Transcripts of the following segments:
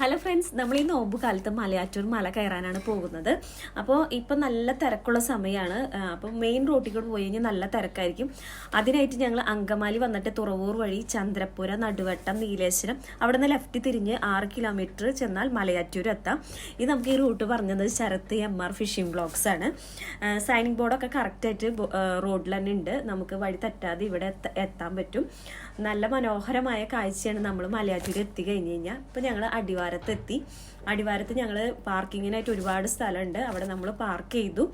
Hello friends നമ്മൾ ഈ നോമ്പ് കാലത്ത് മലയാറ്റൂർ മല കയറാനാണ് പോകുന്നത്. അപ്പോൾ ഇപ്പം നല്ല തിരക്കുള്ള സമയമാണ് അപ്പോൾ മെയിൻ റോട്ടിൽ കൂടെ പോയി കഴിഞ്ഞാൽ നല്ല തിരക്കായിരിക്കും. അതിനായിട്ട് ഞങ്ങൾ അങ്കമാലി വന്നിട്ട് തുറവൂർ വഴി ചന്ദ്രപ്പുര നടുവട്ടം നീലേശ്വരം അവിടെ നിന്ന് ലെഫ്റ്റ് തിരിഞ്ഞ് ആറ് കിലോമീറ്റർ ചെന്നാൽ മലയാറ്റൂർ എത്താം. ഇത് നമുക്ക് ഈ റൂട്ട് പറഞ്ഞത് Sarath M R fishing blogs ആണ്. സൈനിങ് ബോർഡൊക്കെ കറക്റ്റായിട്ട് റോഡിൽ തന്നെ ഉണ്ട്. നമുക്ക് വഴി തെറ്റാതെ ഇവിടെ എത്താൻ പറ്റും. നല്ല മനോഹരമായ കാഴ്ചയാണ് നമ്മൾ മലയാറ്റൂർ എത്തി കഴിഞ്ഞ് കഴിഞ്ഞാൽ ഇപ്പം ഞങ്ങൾ അടിവാരത്ത് എത്തി അടിവാരത്ത് ഞങ്ങൾ പാർക്കിങ്ങിനായിട്ട് ഒരുപാട് സ്ഥലമുണ്ട്. അവിടെ നമ്മൾ പാർക്ക് ചെയ്തു.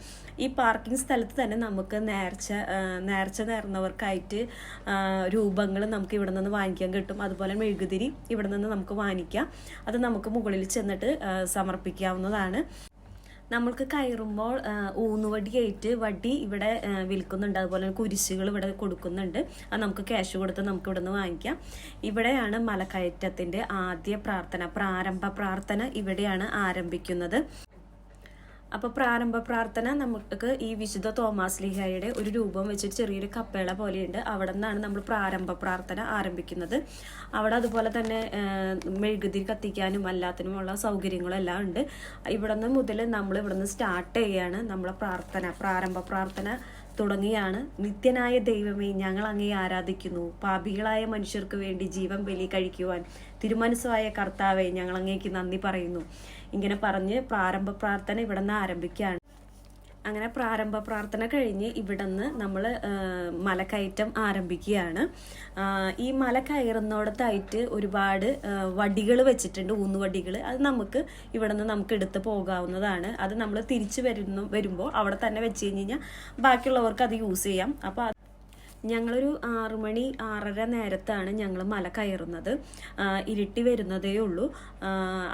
ഈ പാർക്കിംഗ് സ്ഥലത്ത് തന്നെ നമുക്ക് നേർച്ച നേർച്ച നേർന്നവർക്കായിട്ട് രൂപങ്ങൾ നമുക്ക് ഇവിടെ നിന്ന് വാങ്ങിക്കാൻ കിട്ടും. അതുപോലെ മെഴുകുതിരി ഇവിടെ നിന്ന് നമുക്ക് വാങ്ങിക്കാം. അത് നമുക്ക് മുകളിൽ ചെന്നിട്ട് സമർപ്പിക്കാവുന്നതാണ്. നമ്മൾക്ക് കയറുമ്പോൾ ഊന്നുവടിയായിട്ട് വടി ഇവിടെ വിൽക്കുന്നുണ്ട്. അതുപോലെ കുരിശുകൾ ഇവിടെ കൊടുക്കുന്നുണ്ട്. അത് നമുക്ക് ക്യാഷ് കൊടുത്ത് നമുക്ക് ഇവിടെ നിന്ന് വാങ്ങിക്കാം. ഇവിടെയാണ് മലക്കയറ്റത്തിന്റെ ആദ്യ പ്രാർത്ഥന പ്രാരംഭ പ്രാർത്ഥന ഇവിടെയാണ് ആരംഭിക്കുന്നത്. അപ്പോൾ പ്രാരംഭ പ്രാർത്ഥന നമുക്ക് ഈ വിശുദ്ധ തോമാസ് ലിഹായുടെ ഒരു രൂപം വെച്ചിട്ട് ചെറിയൊരു കപ്പേള പോലെയുണ്ട്. അവിടെ നിന്നാണ് നമ്മൾ പ്രാരംഭ പ്രാർത്ഥന ആരംഭിക്കുന്നത്. അവിടെ അതുപോലെ തന്നെ മെഴുകുതിരി കത്തിക്കാനും എല്ലാത്തിനുമുള്ള സൗകര്യങ്ങളും എല്ലാം ഉണ്ട്. ഇവിടെ നിന്ന് മുതൽ നമ്മൾ ഇവിടെ നിന്ന് സ്റ്റാർട്ട് ചെയ്യാണ് നമ്മളെ പ്രാർത്ഥന. പ്രാരംഭ പ്രാർത്ഥന തുടങ്ങിയാണ്. നിത്യനായ ദൈവമേ ഞങ്ങൾ അങ്ങേ ആരാധിക്കുന്നു. പാപികളായ മനുഷ്യർക്ക് വേണ്ടി ജീവൻ ബലി കഴിക്കുവാൻ തിരുമനസ്സായ കർത്താവെ ഞങ്ങൾ അങ്ങേക്ക് നന്ദി പറയുന്നു. ഇങ്ങനെ പറഞ്ഞ് പ്രാരംഭ പ്രാർത്ഥന ഇവിടെ നിന്ന് ആരംഭിക്കുകയാണ്. അങ്ങനെ പ്രാരംഭ പ്രാർത്ഥന കഴിഞ്ഞ് ഇവിടെ നിന്ന് നമ്മൾ മലക്കയറ്റം ആരംഭിക്കുകയാണ്. ഈ മല കയറുന്നിടത്തായിട്ട് ഒരുപാട് വടികൾ വെച്ചിട്ടുണ്ട് ഊന്നുവടികൾ അത് നമുക്ക് ഇവിടെ നിന്ന് നമുക്ക് എടുത്ത് പോകാവുന്നതാണ്. അത് നമ്മൾ തിരിച്ചു വരുന്നു വരുമ്പോൾ അവിടെ തന്നെ വെച്ച് കഴിഞ്ഞ് കഴിഞ്ഞാൽ ബാക്കിയുള്ളവർക്ക് അത് യൂസ് ചെയ്യാം. അപ്പോൾ ഞങ്ങളൊരു ആറുമണി ആറര നേരത്താണ് ഞങ്ങൾ മല കയറുന്നത്. ഇരുട്ടി വരുന്നതേ ഉള്ളൂ.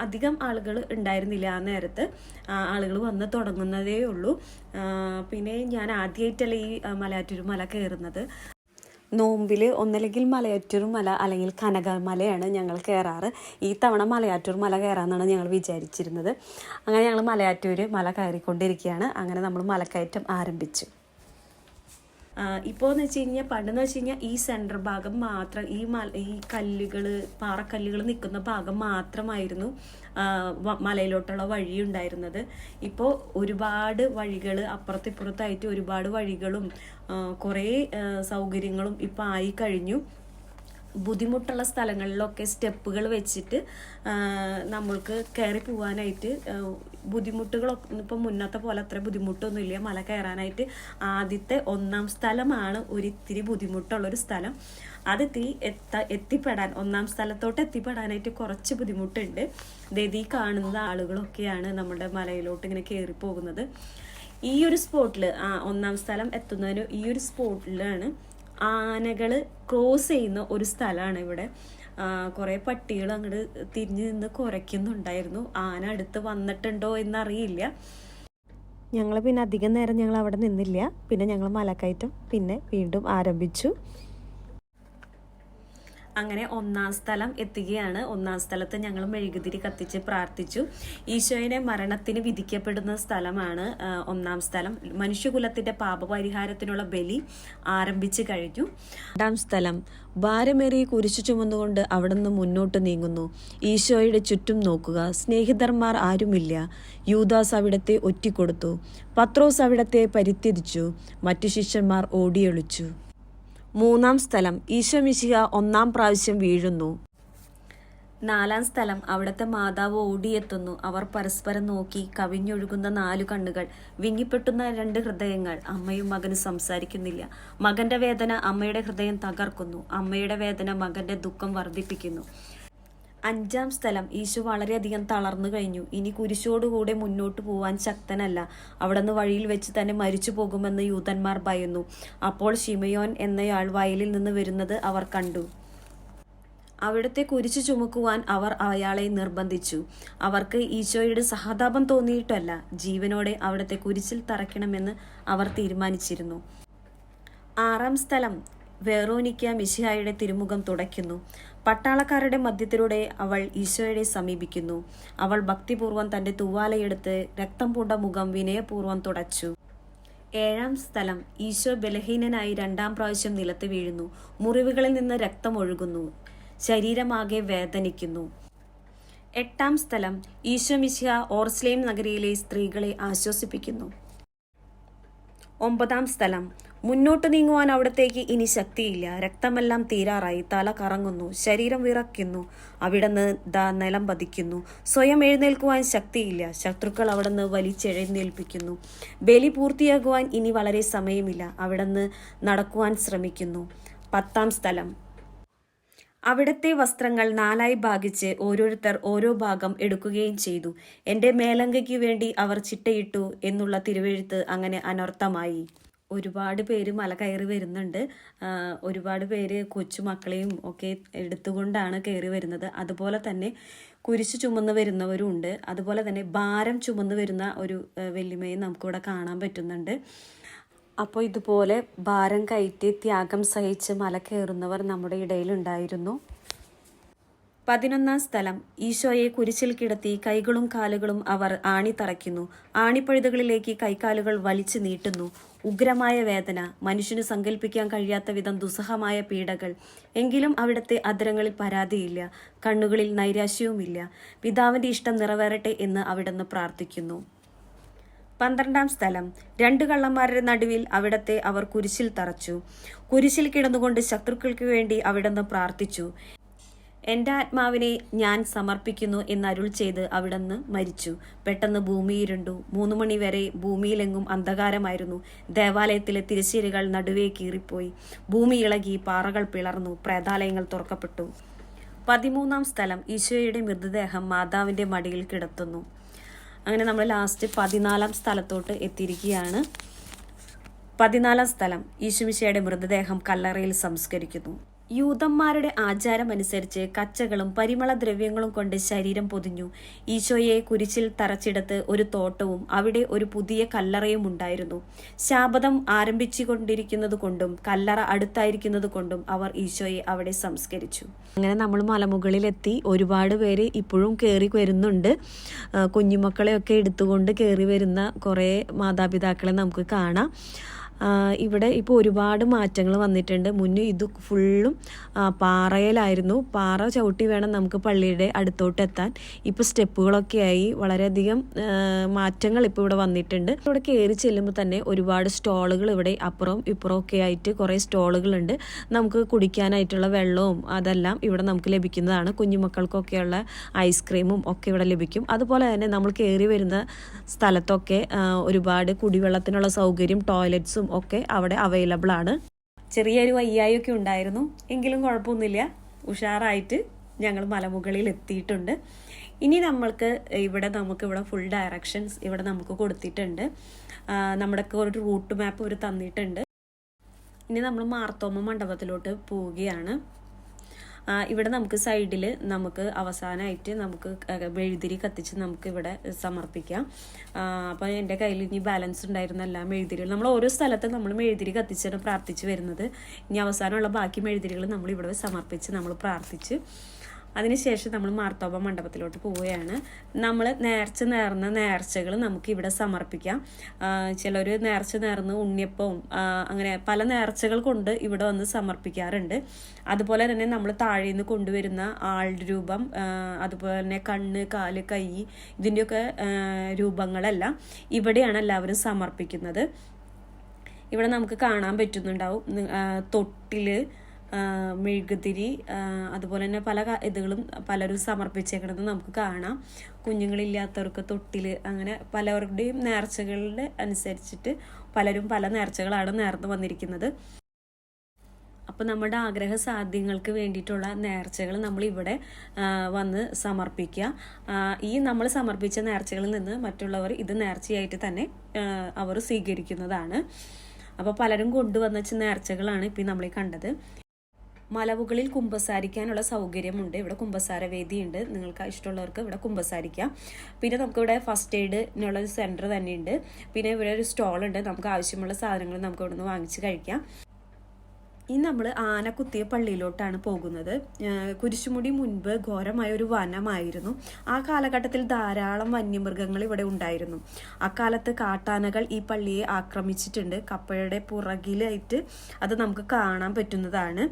അധികം ആളുകൾ ഉണ്ടായിരുന്നില്ല ആ നേരത്ത്. ആളുകൾ വന്ന് തുടങ്ങുന്നതേ ഉള്ളൂ. പിന്നെ ഞാൻ ആദ്യമായിട്ടല്ല ഈ മലയാറ്റൂർ മല കയറുന്നത്. നോമ്പിൽ ഒന്നല്ലെങ്കിൽ മലയാറ്റൂർ മല അല്ലെങ്കിൽ കനകമലയാണ് ഞങ്ങൾ കയറാറ്. ഈ തവണ മലയാറ്റൂർ മല കയറാമെന്നാണ് ഞങ്ങൾ വിചാരിച്ചിരുന്നത്. അങ്ങനെ ഞങ്ങൾ മലയാറ്റൂർ മല കയറിക്കൊണ്ടിരിക്കുകയാണ്. അങ്ങനെ നമ്മൾ മലക്കയറ്റം ആരംഭിച്ചു. ഇപ്പോൾ എന്ന് വെച്ച് കഴിഞ്ഞാൽ പണ്ടെന്ന് വെച്ച് കഴിഞ്ഞാൽ ഈ സെന്റർ ഭാഗം മാത്രം ഈ മല ഈ കല്ലുകൾ പാറക്കല്ലുകൾ നിൽക്കുന്ന ഭാഗം മാത്രമായിരുന്നു മലയിലോട്ടുള്ള വഴി ഉണ്ടായിരുന്നത് ഇപ്പോൾ ഒരുപാട് വഴികൾ അപ്പുറത്തിപ്പുറത്തായിട്ട് ഒരുപാട് വഴികളും കുറേ സൗകര്യങ്ങളും ഇപ്പോൾ ആയി കഴിഞ്ഞു. ബുദ്ധിമുട്ടുള്ള സ്ഥലങ്ങളിലൊക്കെ സ്റ്റെപ്പുകൾ വെച്ചിട്ട് നമ്മൾക്ക് കയറി പോകാനായിട്ട് ബുദ്ധിമുട്ടുകളൊക്കെ ഇപ്പം മുന്നത്തെ പോലെ അത്ര ബുദ്ധിമുട്ടൊന്നുമില്ല. മല കയറാനായിട്ട് ആദ്യത്തെ ഒന്നാം സ്ഥലമാണ് ഒരിത്തിരി ബുദ്ധിമുട്ടുള്ളൊരു സ്ഥലം. അത് തീ എത്ത എത്തിപ്പെടാൻ ഒന്നാം സ്ഥലത്തോട്ട് എത്തിപ്പെടാനായിട്ട് കുറച്ച് ബുദ്ധിമുട്ടുണ്ട്. ദേ ഈ കാണുന്ന ആളുകളൊക്കെയാണ് നമ്മുടെ മലയിലോട്ട് ഇങ്ങനെ കയറി പോകുന്നത്. ഈ ഒരു സ്പോട്ടിൽ ആ ഒന്നാം സ്ഥലം എത്തുന്നതിന് ഈ ഒരു സ്പോട്ടിലാണ് ആനകൾ ക്രോസ് ചെയ്യുന്ന ഒരു സ്ഥലമാണ് ഇവിടെ. കുറേ പട്ടികൾ അങ്ങോട്ട് തിരിഞ്ഞു നിന്ന് കുറയ്ക്കുന്നുണ്ടായിരുന്നു ആന അടുത്ത് വന്നിട്ടുണ്ടോ എന്നറിയില്ല. ഞങ്ങൾ പിന്നെ അധികം നേരം ഞങ്ങൾ അവിടെ നിന്നില്ല. പിന്നെ ഞങ്ങൾ മലക്കയറ്റം പിന്നെ വീണ്ടും ആരംഭിച്ചു. അങ്ങനെ ഒന്നാം സ്ഥലം എത്തുകയാണ്. ഒന്നാം സ്ഥലത്ത് ഞങ്ങൾ മെഴുകുതിരി കത്തിച്ച് പ്രാർത്ഥിച്ചു. ഈശോയിനെ മരണത്തിന് വിധിക്കപ്പെടുന്ന സ്ഥലമാണ് ഒന്നാം സ്ഥലം. മനുഷ്യകുലത്തിന്റെ പാപപരിഹാരത്തിനുള്ള ബലി ആരംഭിച്ചു കഴിഞ്ഞു. രണ്ടാം സ്ഥലം. ഭാരമേറിയ കുരിശു ചുമന്നുകൊണ്ട് അവിടെ നിന്ന് മുന്നോട്ട് നീങ്ങുന്നു. ഈശോയുടെ ചുറ്റും നോക്കുക. സ്നേഹിതന്മാർ ആരുമില്ല. യൂദാസ് അവിടത്തെ ഒറ്റിക്കൊടുത്തു. പത്രോസ് അവിടത്തെ പരിത്യജിച്ചു. മറ്റു ശിഷ്യന്മാർ ഓടിയൊളിച്ചു. മൂന്നാം സ്ഥലം ഈശോമിശിഹ ഒന്നാം പ്രാവശ്യം വീഴുന്നു. നാലാം സ്ഥലം അവിടത്തെ മാതാവ് ഓടിയെത്തുന്നു. അവർ പരസ്പരം നോക്കി കവിഞ്ഞൊഴുകുന്ന നാലു കണ്ണുകൾ വിങ്ങിപ്പെട്ടുന്ന രണ്ട് ഹൃദയങ്ങൾ. അമ്മയും മകനും സംസാരിക്കുന്നില്ല. മകന്റെ വേദന അമ്മയുടെ ഹൃദയം തകർക്കുന്നു. അമ്മയുടെ വേദന മകന്റെ ദുഃഖം വർദ്ധിപ്പിക്കുന്നു. അഞ്ചാം സ്ഥലം ഈശോ വളരെയധികം തളർന്നു കഴിഞ്ഞു. ഇനി കുരിശോടുകൂടെ മുന്നോട്ട് പോവാൻ ശക്തനല്ല. അവിടുന്ന് വഴിയിൽ വെച്ച് തന്നെ മരിച്ചു പോകുമെന്ന് യൂതന്മാർ ഭയന്നു. അപ്പോൾ ഷിമയോൻ എന്നയാൾ വയലിൽ നിന്ന് വരുന്നത് അവർ കണ്ടു. അവിടുത്തെ കുരിശു ചുമക്കുവാൻ അവർ അയാളെ നിർബന്ധിച്ചു. അവർക്ക് ഈശോയുടെ സഹതാപം തോന്നിയിട്ടല്ല. ജീവനോടെ അവിടുത്തെ കുരിശിൽ തറയ്ക്കണമെന്ന് അവർ തീരുമാനിച്ചിരുന്നു. ആറാം സ്ഥലം വെറോനിക്ക മിശിഹായുടെ തിരുമുഖം തുടയ്ക്കുന്നു. പട്ടാളക്കാരുടെ മധ്യത്തിലൂടെ അവൾ ഈശോയെ സമീപിക്കുന്നു. അവൾ ഭക്തിപൂർവം തന്റെ തൂവാലയെടുത്ത് രക്തം പൂണ്ട മുഖം വിനയപൂർവം തുടച്ചു. ഏഴാം സ്ഥലം. ഈശോ ബലഹീനനായി രണ്ടാം പ്രാവശ്യം നിലത്ത് വീഴുന്നു. മുറിവുകളിൽ നിന്ന് രക്തം ഒഴുകുന്നു. ശരീരമാകെ വേദനിക്കുന്നു. എട്ടാം സ്ഥലം. ഈശോ മിശിഹ ഓർസ്ലേം നഗരിയിലെ സ്ത്രീകളെ ആശ്വസിപ്പിക്കുന്നു. ഒമ്പതാം സ്ഥലം. മുന്നോട്ട് നീങ്ങുവാൻ അവിടത്തേക്ക് ഇനി ശക്തിയില്ല. രക്തമെല്ലാം തീരാറായി. തല കറങ്ങുന്നു. ശരീരം വിറയ്ക്കുന്നു. അവിടുന്ന് ദാ നിലം പതിക്കുന്നു. സ്വയം എഴുന്നേൽക്കുവാൻ ശക്തിയില്ല. ശത്രുക്കൾ അവിടുന്ന് വലിച്ചെഴുന്നേൽപ്പിക്കുന്നു. ബലി പൂർത്തിയാകുവാൻ ഇനി വളരെ സമയമില്ല. അവിടുന്ന് നടക്കുവാൻ ശ്രമിക്കുന്നു. പത്താം സ്ഥലം. അവിടത്തെ വസ്ത്രങ്ങൾ നാലായി ഭാഗിച്ച് ഓരോരുത്തർ ഓരോ ഭാഗം എടുക്കുകയും ചെയ്തു. എന്റെ മേലങ്കയ്ക്ക് വേണ്ടി അവർ ചിട്ടയിട്ടു എന്നുള്ള തിരുവെഴുത്ത് അങ്ങനെ അനർത്ഥമായി. ഒരുപാട് പേര് മല കയറി വരുന്നുണ്ട്. ഒരുപാട് പേര് കൊച്ചുമക്കളെയും ഒക്കെ എടുത്തുകൊണ്ടാണ് കയറി വരുന്നത്. അതുപോലെ തന്നെ കുരിശ് ചുമന്ന് വരുന്നവരും ഉണ്ട്. അതുപോലെ തന്നെ ഭാരം ചുമന്ന് വരുന്ന ഒരു വെല്ലുമയും നമുക്കിവിടെ കാണാൻ പറ്റുന്നുണ്ട്. അപ്പോൾ ഇതുപോലെ ഭാരം കയറ്റി ത്യാഗം സഹിച്ച് മല കയറുന്നവർ നമ്മുടെ ഇടയിലുണ്ടായിരുന്നു പതിനൊന്നാം സ്ഥലം. ഈശോയെ കുരിശിൽ കിടത്തി കൈകളും കാലുകളും അവർ ആണി തറയ്ക്കുന്നു ആണിപ്പഴുതുകളിലേക്ക് കൈകാലുകൾ വലിച്ചു നീട്ടുന്നു. ഉഗ്രമായ വേദന മനുഷ്യന് സങ്കല്പിക്കാൻ കഴിയാത്ത വിധം ദുസ്സഹമായ പീഡകൾ. എങ്കിലും അവിടുത്തെ അധരങ്ങളിൽ പരാതിയില്ല. കണ്ണുകളിൽ നൈരാശ്യവുമില്ല. പിതാവിന്റെ ഇഷ്ടം നിറവേറട്ടെ എന്ന് അവിടുന്ന് പ്രാർത്ഥിക്കുന്നു. പന്ത്രണ്ടാം സ്ഥലം. രണ്ട് കള്ളന്മാരുടെ നടുവിൽ അവിടത്തെ അവർ കുരിശിൽ തറച്ചു. കുരിശിൽ കിടന്നുകൊണ്ട് ശത്രുക്കൾക്ക് വേണ്ടി അവിടുന്ന് പ്രാർത്ഥിച്ചു. എന്റെ ആത്മാവിനെ ഞാൻ സമർപ്പിക്കുന്നു എന്ന് അരുൾ ചെയ്ത് അവിടുന്ന് മരിച്ചു. പെട്ടെന്ന് ഭൂമിയിരുണ്ടു മൂന്ന് മണി വരെ ഭൂമിയിലെങ്ങും അന്ധകാരമായിരുന്നു. ദേവാലയത്തിലെ തിരശ്ശീലകൾ നടുവേ കീറിപ്പോയി. ഭൂമി ഇളകി പാറകൾ പിളർന്നു. പ്രേതാലയങ്ങൾ തുറക്കപ്പെട്ടു. പതിമൂന്നാം സ്ഥലം ഈശോയുടെ മൃതദേഹം മാതാവിന്റെ മടിയിൽ കിടത്തുന്നു. അങ്ങനെ നമ്മൾ ലാസ്റ്റ് പതിനാലാം സ്ഥലത്തോട്ട് എത്തിയിരിക്കുകയാണ്. പതിനാലാം സ്ഥലം ഈശുമിശയുടെ മൃതദേഹം കല്ലറയിൽ സംസ്കരിക്കുന്നു. യൂതന്മാരുടെ ആചാരമനുസരിച്ച് കച്ചകളും പരിമളദ്രവ്യങ്ങളും കൊണ്ട് ശരീരം പൊതിഞ്ഞു. ഈശോയെ കുരിശിൽ തറച്ചിടത്ത് ഒരു തോട്ടവും അവിടെ ഒരു പുതിയ കല്ലറയും ഉണ്ടായിരുന്നു. ശാപതം ആരംഭിച്ചുകൊണ്ടിരിക്കുന്നത് കൊണ്ടും കല്ലറ അടുത്തായിരിക്കുന്നത് കൊണ്ടും അവർ ഈശോയെ അവിടെ സംസ്കരിച്ചു. അങ്ങനെ നമ്മൾ മലമുകളിലെത്തി ഒരുപാട് പേര് ഇപ്പോഴും കയറി വരുന്നുണ്ട്. കുഞ്ഞുമക്കളെയൊക്കെ എടുത്തുകൊണ്ട് കയറി വരുന്ന കുറേ മാതാപിതാക്കളെ നമുക്ക് കാണാം. ഇവിടെ ഇപ്പോൾ ഒരുപാട് മാറ്റങ്ങൾ വന്നിട്ടുണ്ട്. മുന്നേ ഇത് ഫുള്ളും പാറയിലായിരുന്നു. പാറ ചവിട്ടി വേണം നമുക്ക് പള്ളിയുടെ അടുത്തോട്ട് എത്താൻ. ഇപ്പോൾ സ്റ്റെപ്പുകളൊക്കെ ആയി. വളരെയധികം മാറ്റങ്ങൾ ഇപ്പോൾ ഇവിടെ വന്നിട്ടുണ്ട്. ഇവിടെ കയറി ചെല്ലുമ്പോൾ തന്നെ ഒരുപാട് സ്റ്റോളുകൾ ഇവിടെ അപ്പുറവും ഇപ്പുറമൊക്കെ ആയിട്ട് കുറേ സ്റ്റോളുകളുണ്ട്. നമുക്ക് കുടിക്കാനായിട്ടുള്ള വെള്ളവും അതെല്ലാം ഇവിടെ നമുക്ക് ലഭിക്കുന്നതാണ്. കുഞ്ഞുമക്കൾക്കൊക്കെയുള്ള ഐസ്ക്രീമും ഒക്കെ ഇവിടെ ലഭിക്കും. അതുപോലെ തന്നെ നമ്മൾ കയറി വരുന്ന സ്ഥലത്തൊക്കെ ഒരുപാട് കുടിവെള്ളത്തിനുള്ള സൗകര്യം ടോയ്ലറ്റ്സും ഒക്കെ അവിടെ അവൈലബിൾ ആണ്. ചെറിയൊരു വയ്യായൊക്കെ ഉണ്ടായിരുന്നു. എങ്കിലും കുഴപ്പമൊന്നുമില്ല. ഉഷാറായിട്ട് ഞങ്ങൾ മലമുകളിൽ എത്തിയിട്ടുണ്ട്. ഇനി നമ്മൾക്ക് ഇവിടെ നമുക്ക് ഇവിടെ ഫുൾ ഡയറക്ഷൻസ് ഇവിടെ നമുക്ക് കൊടുത്തിട്ടുണ്ട്. നമ്മുടെ ഒരു റൂട്ട് മാപ്പ് ഇവർ തന്നിട്ടുണ്ട്. ഇനി നമ്മൾ മാർത്തോമ മണ്ഡപത്തിലോട്ട് പോവുകയാണ്. ഇവിടെ നമുക്ക് സൈഡിൽ നമുക്ക് അവസാനമായിട്ട് നമുക്ക് മെഴുതിരി കത്തിച്ച് നമുക്ക് ഇവിടെ സമർപ്പിക്കാം. അപ്പോൾ എന്റെ കയ്യിൽ ഇനി ബാലൻസ് ഉണ്ടായിരുന്ന എല്ലാ മെഴുതിരികളും നമ്മൾ ഓരോ സ്ഥലത്തും നമ്മൾ മെഴുതിരി കത്തിച്ചാണ് പ്രാർത്ഥിച്ച് വരുന്നത്. ഇനി അവസാനമുള്ള ബാക്കി മെഴുതിരികൾ നമ്മൾ ഇവിടെ സമർപ്പിച്ച് നമ്മൾ പ്രാർത്ഥിച്ച് അതിനുശേഷം നമ്മൾ മാർത്തോബ മണ്ഡപത്തിലോട്ട് പോവുകയാണ്. നമ്മൾ നേർച്ച നേർന്ന നേർച്ചകൾ നമുക്ക് ഇവിടെ സമർപ്പിക്കാം ചിലർ നേർച്ച നേർന്ന് ഉണ്ണിയപ്പവും അങ്ങനെ പല നേർച്ചകൾ കൊണ്ട് ഇവിടെ വന്ന് സമർപ്പിക്കാറുണ്ട്. അതുപോലെ തന്നെ നമ്മൾ താഴെ നിന്ന് കൊണ്ടുവരുന്ന ആളുടെ രൂപം അതുപോലെ തന്നെ കണ്ണ് കാൽ കൈ ഇതിന്റെയൊക്കെ രൂപങ്ങളെല്ലാം ഇവിടെയാണ് എല്ലാവരും സമർപ്പിക്കുന്നത്. ഇവിടെ നമുക്ക് കാണാൻ പറ്റുന്നുണ്ടാവും തൊട്ടിൽ മെഴുകുതിരി അതുപോലെ തന്നെ പല ഇതുകളും പലരും സമർപ്പിച്ചേക്കണത് നമുക്ക് കാണാം. കുഞ്ഞുങ്ങളില്ലാത്തവർക്ക് തൊട്ടിൽ അങ്ങനെ പലവരുടെയും നേർച്ചകളുടെ അനുസരിച്ചിട്ട് പലരും പല നേർച്ചകളാണ് നേർന്നു വന്നിരിക്കുന്നത്. അപ്പോൾ നമ്മുടെ ആഗ്രഹ സാധ്യങ്ങൾക്ക് വേണ്ടിയിട്ടുള്ള നേർച്ചകൾ നമ്മൾ ഇവിടെ വന്ന് സമർപ്പിക്കുക. ഈ നമ്മൾ സമർപ്പിച്ച നേർച്ചകളിൽ നിന്ന് മറ്റുള്ളവർ ഇത് നേർച്ചയായിട്ട് തന്നെ അവർ സ്വീകരിക്കുന്നതാണ്. അപ്പോൾ പലരും കൊണ്ടുവന്ന നേർച്ചകളാണ് ഇപ്പം നമ്മൾ കണ്ടത്. മലവുകളിൽ കുമ്പസാരിക്കാനുള്ള സൗകര്യമുണ്ട്. ഇവിടെ കുമ്പസാര വേദിയുണ്ട്. നിങ്ങൾക്ക് ഇഷ്ടമുള്ളവർക്ക് ഇവിടെ കുമ്പസാരിക്കാം. പിന്നെ നമുക്കിവിടെ ഫസ്റ്റ് എയ്ഡിനുള്ള ഒരു സെന്റർ തന്നെയുണ്ട്. പിന്നെ ഇവിടെ ഒരു സ്റ്റോളുണ്ട് നമുക്ക് ആവശ്യമുള്ള സാധനങ്ങൾ നമുക്ക് ഇവിടെ നിന്ന് വാങ്ങിച്ച് കഴിക്കാം. ഇനി നമ്മൾ ആനക്കുത്തിയ കുത്തിയ പള്ളിയിലോട്ടാണ് പോകുന്നത്. കുരിശുമുടി മുൻപ് ഘോരമായ ഒരു വനമായിരുന്നു. ആ കാലഘട്ടത്തിൽ ധാരാളം വന്യമൃഗങ്ങൾ ഇവിടെ ഉണ്ടായിരുന്നു. അക്കാലത്ത് കാട്ടാനകൾ ഈ പള്ളിയെ ആക്രമിച്ചിട്ടുണ്ട്. കപ്പയുടെ പുറകിലായിട്ട് അത് നമുക്ക് കാണാൻ പറ്റുന്നതാണ്.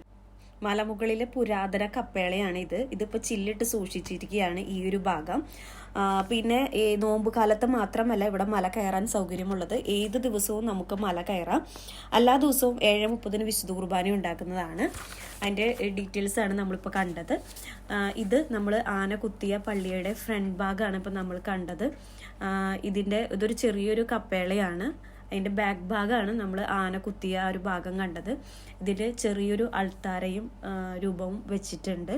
മലമുകളിലെ പുരാതന കപ്പേളയാണ് ഇത് ഇതിപ്പോൾ ചില്ലിട്ട് സൂക്ഷിച്ചിരിക്കുകയാണ് ഈ ഒരു ഭാഗം. പിന്നെ നോമ്പ് കാലത്ത് മാത്രമല്ല ഇവിടെ മല കയറാൻ സൗകര്യമുള്ളത്. ഏത് ദിവസവും നമുക്ക് മല കയറാം. എല്ലാ ദിവസവും ഏഴ് മുപ്പതിന് വിശുദ്ധ കുർബാന ഉണ്ടാക്കുന്നതാണ്. അതിന്റെ ഡീറ്റെയിൽസ് ആണ് നമ്മളിപ്പോൾ കണ്ടത്. ഇത് നമ്മൾ ആന കുത്തിയ പള്ളിയുടെ ഫ്രണ്ട് ഭാഗമാണ് ഇപ്പോൾ നമ്മൾ കണ്ടത്. ഇതിന്റെ ഇതൊരു ചെറിയൊരു കപ്പേളയാണ്. അതിന്റെ ബാക്ക് ഭാഗമാണ് നമ്മൾ ആന കുത്തിയ ആ ഒരു ഭാഗം കണ്ടത്. ഇതിൽ ചെറിയൊരു അൾത്താരയും രൂപവും വെച്ചിട്ടുണ്ട്.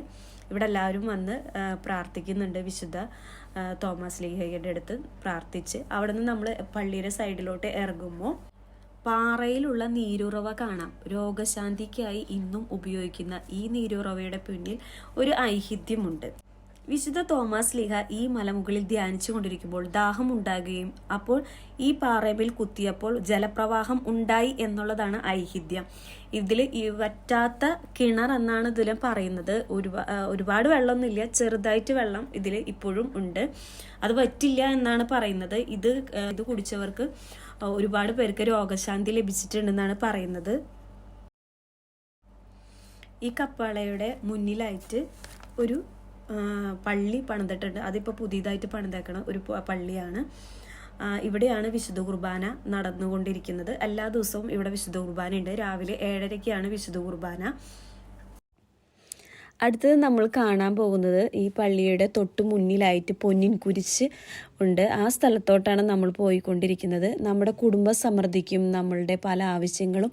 ഇവിടെ എല്ലാവരും വന്ന് പ്രാർത്ഥിക്കുന്നുണ്ട് വിശുദ്ധ തോമസ് ലീഹയുടെ അടുത്ത് പ്രാർത്ഥിച്ച്. അവിടെ നിന്ന് നമ്മൾ പള്ളിയുടെ സൈഡിലോട്ട് ഇറങ്ങുമ്പോൾ പാറയിലുള്ള നീരുറവ കാണാം. രോഗശാന്തിക്കായി ഇന്നും ഉപയോഗിക്കുന്ന ഈ നീരുറവയുടെ പിന്നിൽ ഒരു ഐഹിത്യമുണ്ട്. വിശുദ്ധ തോമസ് ലീഹ ഈ മലമുകളിൽ ധ്യാനിച്ചു കൊണ്ടിരിക്കുമ്പോൾ ദാഹം ഉണ്ടാകുകയും അപ്പോൾ ഈ പാറയിൽ കുത്തിയപ്പോൾ ജലപ്രവാഹം ഉണ്ടായി എന്നുള്ളതാണ് ഐഹിത്യം. ഇതിൽ ഈ വറ്റാത്ത കിണർ എന്നാണ് ഇതിൽ പറയുന്നത്. ഒരുപാ ഒരുപാട് വെള്ളമൊന്നുമില്ല. ചെറുതായിട്ട് വെള്ളം ഇതിൽ ഇപ്പോഴും ഉണ്ട്. അത് വറ്റില്ല എന്നാണ് പറയുന്നത്. ഇത് ഇത് കുടിച്ചവർക്ക് ഒരുപാട് പേർക്ക് രോഗശാന്തി ലഭിച്ചിട്ടുണ്ടെന്നാണ് പറയുന്നത്. ഈ കപ്പാളയുടെ മുന്നിലായിട്ട് ഒരു പള്ളി പണിതിട്ടുണ്ട്. അതിപ്പോൾ പുതിയതായിട്ട് പണിതേക്കണ ഒരു പള്ളിയാണ്. ഇവിടെയാണ് വിശുദ്ധ കുർബാന നടന്നുകൊണ്ടിരിക്കുന്നത്. എല്ലാ ദിവസവും ഇവിടെ വിശുദ്ധ കുർബാന ഉണ്ട് രാവിലെ ഏഴരയ്ക്കാണ് വിശുദ്ധ കുർബാന. അടുത്തത് നമ്മൾ കാണാൻ പോകുന്നത് ഈ പള്ളിയുടെ തൊട്ട് മുന്നിലായിട്ട് പൊന്നിൻ കുരിശ് ഉണ്ട്. ആ സ്ഥലത്തോട്ടാണ് നമ്മൾ പോയിക്കൊണ്ടിരിക്കുന്നത്. നമ്മുടെ കുടുംബ സമൃദ്ധിക്കും നമ്മളുടെ പല ആവശ്യങ്ങളും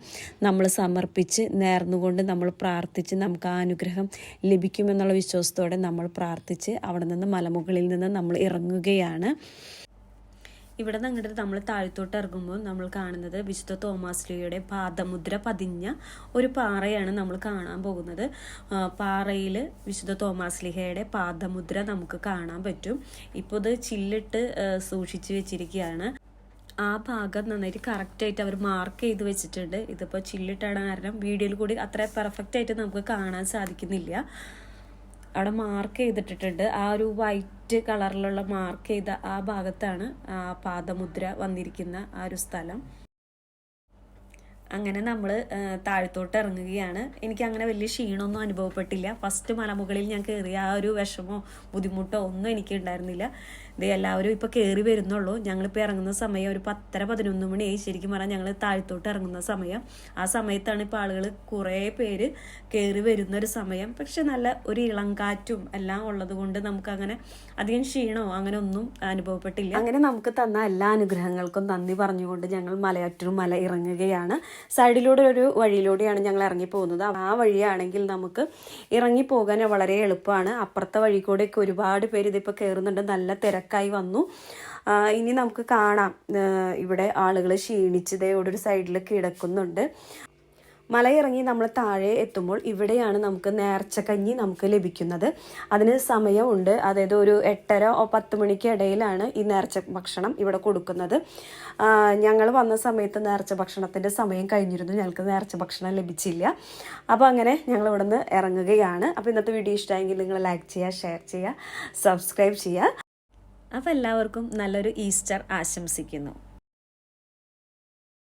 നമ്മൾ സമർപ്പിച്ച് നേർന്നുകൊണ്ട് നമ്മൾ പ്രാർത്ഥിച്ച് നമുക്ക് ആ അനുഗ്രഹം ലഭിക്കുമെന്നുള്ള വിശ്വാസത്തോടെ നമ്മൾ പ്രാർത്ഥിച്ച് അവിടെ നിന്ന് മലമുകളിൽ നിന്ന് നമ്മൾ ഇറങ്ങുകയാണ്. ഇവിടെ നിന്ന് അങ്ങോട്ട് നമ്മൾ താഴത്തോട്ട് ഇറങ്ങുമ്പോൾ നമ്മൾ കാണുന്നത് വിശുദ്ധ തോമാസ്ലിയുടെ പാദമുദ്ര പതിഞ്ഞ ഒരു പാറയാണ് നമ്മൾ കാണാൻ പോകുന്നത്. പാറയിൽ വിശുദ്ധ തോമാസ്ലിഹയുടെ പാദമുദ്ര നമുക്ക് കാണാൻ പറ്റും. ഇപ്പോൾ ഇത് ചില്ലിട്ട് സൂക്ഷിച്ചു വെച്ചിരിക്കുകയാണ്. ആ ഭാഗം നന്നായിട്ട് കറക്റ്റായിട്ട് അവർ മാർക്ക് ചെയ്ത് വെച്ചിട്ടുണ്ട്. ഇതിപ്പോൾ ചില്ലിട്ടാണ് കാരണം വീഡിയോയിൽ കൂടി അത്ര പെർഫെക്റ്റ് ആയിട്ട് നമുക്ക് കാണാൻ സാധിക്കുന്നില്ല. അവിടെ മാർക്ക് ചെയ്തിട്ടിട്ടുണ്ട്. ആ ഒരു വൈറ്റ് കളറിലുള്ള മാർക്ക് ചെയ്ത ആ ഭാഗത്താണ് ആ പാദമുദ്ര വന്നിരിക്കുന്ന ആ ഒരു സ്ഥലം. അങ്ങനെ നമ്മൾ താഴത്തോട്ട് ഇറങ്ങുകയാണ്. എനിക്ക് അങ്ങനെ വലിയ ക്ഷീണമൊന്നും അനുഭവപ്പെട്ടില്ല. ഫസ്റ്റ് മലമുകളിൽ ഞാൻ കയറിയ ആ ഒരു വിഷമോ ബുദ്ധിമുട്ടോ ഒന്നും എനിക്ക് ഉണ്ടായിരുന്നില്ല ഇത് എല്ലാവരും ഇപ്പോൾ കയറി വരുന്നുള്ളൂ. ഞങ്ങളിപ്പോൾ ഇറങ്ങുന്ന സമയം ഒരു പത്തര പതിനൊന്ന് മണിയായി. ശരിക്കും പറഞ്ഞാൽ ഞങ്ങൾ താഴ്ത്തോട്ട് ഇറങ്ങുന്ന സമയം. ആ സമയത്താണ് ഇപ്പോൾ ആളുകൾ കുറേ പേര് കയറി വരുന്ന ഒരു സമയം. പക്ഷെ നല്ല ഒരു ഇളം കാറ്റും എല്ലാം ഉള്ളത് കൊണ്ട് നമുക്ക് അങ്ങനെ അധികം ക്ഷീണമോ അങ്ങനെ ഒന്നും അനുഭവപ്പെട്ടില്ല. അങ്ങനെ നമുക്ക് തന്ന എല്ലാ അനുഗ്രഹങ്ങൾക്കും നന്ദി പറഞ്ഞുകൊണ്ട് ഞങ്ങൾ മലയാറ്റൂർ മല ഇറങ്ങുകയാണ്. സൈഡിലൂടെ ഒരു വഴിയിലൂടെയാണ് ഞങ്ങൾ ഇറങ്ങി പോകുന്നത് ആ വഴിയാണെങ്കിൽ നമുക്ക് ഇറങ്ങി പോകാൻ വളരെ എളുപ്പമാണ്. അപ്പുറത്തെ വഴി കൂടെയൊക്കെ ഒരുപാട് പേര് ഇതിപ്പോൾ കയറുന്നുണ്ട് നല്ല തിരക്കായി വന്നു. ഇനി നമുക്ക് കാണാം. ഇവിടെ ആളുകൾ ക്ഷീണിച്ചതയോടെ ഒരു സൈഡിൽ കിടക്കുന്നുണ്ട്. മലയിറങ്ങി നമ്മൾ താഴെ എത്തുമ്പോൾ ഇവിടെയാണ് നമുക്ക് നേർച്ചക്കഞ്ഞി നമുക്ക് ലഭിക്കുന്നത്. അതിന് സമയമുണ്ട്. അതായത് ഒരു എട്ടര പത്ത് മണിക്ക് ഇടയിലാണ് ഈ നേർച്ച ഭക്ഷണം ഇവിടെ കൊടുക്കുന്നത്. ഞങ്ങൾ വന്ന സമയത്ത് നേർച്ച ഭക്ഷണത്തിന്റെ സമയം കഴിഞ്ഞിരുന്നു. ഞങ്ങൾക്ക് നേർച്ച ഭക്ഷണം ലഭിച്ചില്ല. അപ്പോൾ അങ്ങനെ ഞങ്ങൾ ഇവിടെ നിന്ന് ഇറങ്ങുകയാണ്. അപ്പോൾ ഇന്നത്തെ വീഡിയോ ഇഷ്ടമായെങ്കിൽ നിങ്ങൾ ലൈക്ക് ചെയ്യുക ഷെയർ ചെയ്യുക സബ്സ്ക്രൈബ് ചെയ്യുക. അപ്പോൾ എല്ലാവർക്കും നല്ലൊരു ഈസ്റ്റർ ആശംസിക്കുന്നു.